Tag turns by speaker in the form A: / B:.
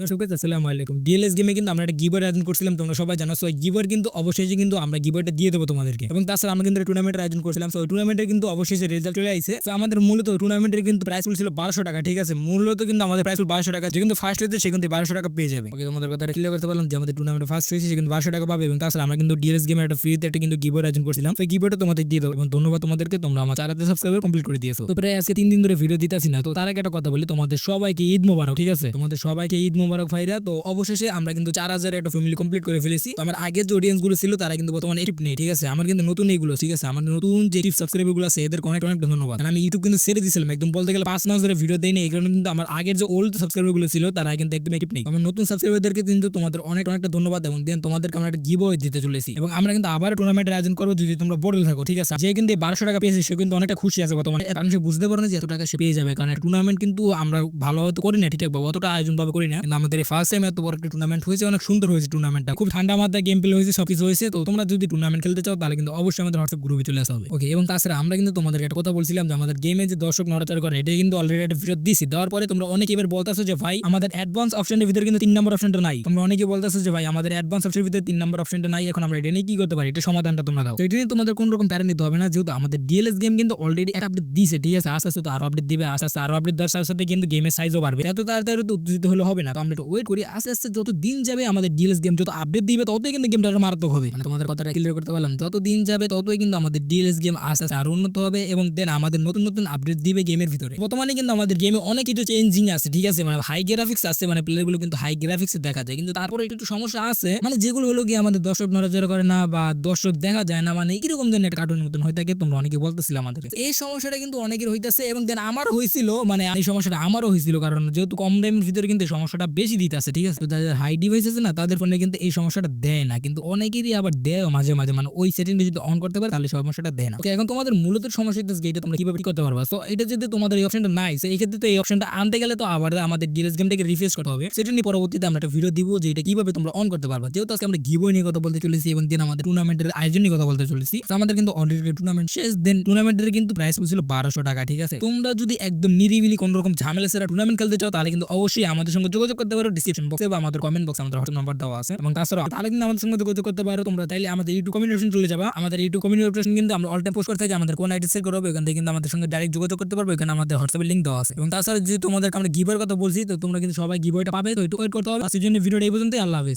A: দর্শক আসসালামু আলাইকুম। ডিএলএস গেমে কিন্তু আমরা একটা গিবার আয়োজন করছিলাম, তোমরা সবাই জানো। সো গিবার কিন্তু অবশেষে কিন্তু আমরা গিবারটা দিয়ে দেবো তোমাদেরকে। এবং তাছাড়া আমরা কিন্তু টুর্নামেন্টের আয়োজন করছিলাম। সো টুর্নামেন্টের কিন্তু অবশেষে রেজাল্ট চলে আসছে তো আমাদের মূলত টুর্নামেন্টের কিন্তু প্রাইস ছিল বারোশো টাকা, ঠিক আছে? মূলত কিন্তু আমাদের প্রাইস বারোশো টাকা যে কিন্তু ফার্স্ট হয়েছে সে কিন্তু বারোশো টাকা পেয়ে যাবে। তোমাদের কথা ক্লিয়ার করতে পারলাম যে আমাদের টুর্নামেন্টে ফার্স্ট হয়েছে সে কিন্তু বারোশো টাকা পাবে। এবং তাছাড়া আমরা কিন্তু ডিএলএস গেমের একটা ফ্রিতে একটা কিন্তু গিবার আয়োজন করছিলাম। তো গিবারটা তোমাদের দিয়ে দেবো। এবং ধন্যবাদ তোমাদেরকে, তোমরা আমার চার হাজার সাবস্ক্রাইবার কমপ্লিট করে দিয়েছ। তো প্রায় আজকে তিন দিন ধরে ভিডিও দিতেছি না। তো তার একটা কথা বলি, তোমাদের সবাইকে ঈদ মোবারক, ঠিক আছে? তোমাদের সবাইকে ঈদ মোবারক ভাইরা, তো অবশেষে আমরা কিন্তু চার হাজার একটা ফ্যামিলি কমপ্লিট করে ফেলেছি। তো আমার আগের যে অডিয়েন্সগুলো ছিল, তারা কিন্তু বর্তমানে টিপ নেই, ঠিক আছে? আমার কিন্তু নতুন এইগুলো, ঠিক আছে? আমার নতুন যে টিপ সাবস্ক্রাইবারগুলো আছে এদের অনেক অনেক ধন্যবাদ। আমি ইউটিউব কিন্তু ছেড়ে দিয়েছিলাম একদম বলতে গেলে পাঁচ মাস ধরে ভিডিও দেয়নি এই কারণে কিন্তু আমার আগের যে ওল্ড সাবস্ক্রাইবারগুলো ছিল, তারা কিন্তু একদম এটিভ নেই। আমার নতুন সাবস্ক্রাইবারদেরকে কিন্তু তোমাদের অনেক অনেকটা ধন্যবাদ, এবং দেন তোমাদেরকে আমরা একটা গিভ দিতে চলেছি। এবং আমরা কিন্তু আবার টুর্নামেন্টের আয়োজন করব, যদি তোমরা বড় থাকো, ঠিক আছে? যে কিন্তু বারোশো টাকা পেয়েছে সে কিন্তু অনেকটা খুশি আছে বর্তমানে। কারণ সে বুঝতে পারে না যে এত টাকা সে পেয়ে যাবে, কারণ টুর্নামেন্ট কিন্তু আমরা ভালো হয়তো করি না, ঠিকঠাক ভাবে, অতটা আয়োজন ভাবে করি না। আমাদের ফার্স্ট টাইম এত বড় একটা টুর্নামেন্ট হয়েছে, অনেক সুন্দর হয়েছে টুর্নামেন্টটা খুব ঠান্ডা মাথায় গেম প্লে হয়েছে, সবকিছু হয়েছে। তো তোমরা যদি টুর্নামেন্ট খেলতে চাও, তাহলে কিন্তু অবশ্যই আমাদের হোয়াটসঅ্যাপ গ্রুপে চলে আসতে হবে। ওকে এবং তাছাড়া আমরা কিন্তু তোমাদের একটা কথা বলছিলাম যে আমাদের গেমে যে দর্শক নড়াচড়া করে এটা কিন্তু অলরেডি একটা ফেরত দিছি। দেওয়ার পরে তোমরা অনেকে এবার বলতেছো যে, ভাই, আমাদের অ্যাডভান্স অপশনের ভিতরে কিন্তু তিন নম্বর অপশনটা নাই। তোমরা অনেকে বলতেছো যে, ভাই, আমাদের অ্যাডভান্স অপশনের ভিতরে তিন নম্বর অপশনটা নাই, এখন আমরা এটা নিয়ে কি করতে পারি? এটা সমাধানটা তোমরা দাও। তো এটা নিয়ে তোমাদের কোন রকম প্যারা নিতে হবে না, যেহেতু আমাদের ডিএলএস গেম কিন্তু অলরেডি একটা আপডেট দিছে। ঠিক আছে, আস্তে আস্তে তো আরও আপডেট দিবে, আস্তে আস্তে আরও আপডেট দেওয়ার সাথে সাথে কিন্তু গেমের সাইজও বাড়বে। এত তাড়াতাড়ি তো উত্তেজিত হলে হবে না। তো আমরা ওয়েট করি আস্তে আস্তে যত দিন যাবে আমাদের ডিএলএস গেম যত আপডেট দিবে, ততই কিন্তু গেমটা মারাত্মক হবে। মানে তোমাদের কথাটা ক্লিয়ার করতে পারলাম, যত দিন যাবে ততই কিন্তু আমাদের ডিএলএস গেম আস্তে আস্তে আরও উন্নত হবে এবং দেন আমাদের নতুন নতুন আপডেট দিবে গেমের ভিতরে। বর্তমানে কিন্তু আমাদের গেমে অনেক কিছু চেঞ্জিং আছে, ঠিক আছে? মানে হাই গ্রাফিক্স আছে মানে প্লেয়ারগুলো কিন্তু হাই গ্রাফিক্স দেখা যায়। কিন্তু তারপরে একটু সমস্যা আছে মানে যেগুলো হলো কি আমাদের দর্শক নড়াচড়া করে না বা দর্শক দেখা যায় না মানে এরকম ধরনের একটা কার্টুনের মতন হয়ে থাকে, তোমরা অনেকে বলতেছিল আমাদের। এই সমস্যাটা কিন্তু অনেকের হইতেছে এবং দেন আমারও হয়েছিল মানে এই সমস্যাটা আমারও হয়েছিল কারণ যেহেতু কম দামের ভিতরে কিন্তু সমস্যাটা বেশি দিতেছে ঠিক আছে? তো যাদের হাই ডিভাইস আছে না, তাদের ফোনে কিন্তু এই সমস্যাটা দেয় না। কিন্তু অনেকেরই আবার দেয় মাঝে মাঝে। মানে ওই সেটিংটা যদি অন করতে পারে, তাহলে সমস্যাটা দেয় না। এখন তোমাদের মূলত সমস্যা এটা তোমরা কীভাবে করতে পারবা? তো এটা যদি তোমাদের এই অপশনটা নাই সেই ক্ষেত্রে তো এই অপশনটা আনতে গেলে তো আবার আমাদের ডিএলএস গেমটাকে রিফ্রেশ করতে হবে। সেটা নিয়ে পরবর্তীতে আমরা একটা ভিডিও দিব যে এটা কীভাবে তোমরা অন করতে পারবা। যেহেতু আজকে আমরা গিবই নিয়ে কথা বলতে চলেছি, এবং দিন আমাদের টুর্নামেন্টের আয়োজন নিয়ে কথা বলতে চলেছি। আমাদের কিন্তু অলরেডি টুর্নামেন্ট শেষ দেন টুর্নামেন্টের কিন্তু প্রাইস ছিল বারোশো টাকা, ঠিক আছে? তোমরা যদি একদম নিরিবিলি কোন রকম ঝামেলা সেরা টুর্নামেন্ট খেলতে চাও, তাহলে কিন্তু অবশ্যই আমাদের সঙ্গে যোগাযোগ করতে পারো ডিসক্রিপশন বক্সে বা আমাদের কমেন্ট বক্সে আমাদের হোয়াটসঅ্যাপ নাম্বার দেওয়া আছে। এবং তাছাড়া তাহলে কিন্তু আমাদের সঙ্গে যোগাযোগ করতে পারো, তোমরা তাইলে আমাদের ইউটিউব কমিউনিকেশন চলে যাবা। আমাদের ইউটিউব কমিউনিকেশন কিন্তু আমরা অল টাইম পোস্ট করে থাকি, আমাদের কোন আইডি সেট করবে এখান থেকে কিন্তু আমাদের সঙ্গে ডাইরেক্ট যোগাযোগ করতে পারবে এখানে আমাদের হোয়াটসঅ্যাপের লিঙ্ক দেওয়া আছে। এবং তাছাড়া যে তোমাদেরকে আমরা গিভের কথা বলছি, তো তোমরা কিন্তু সবাই গিভওয়েটা পাবে, তো একটু ওয়েট করতে হবে। আজকের জন্য ভিডিওটা এই পর্যন্তই, আল্লাহ হাফেজ।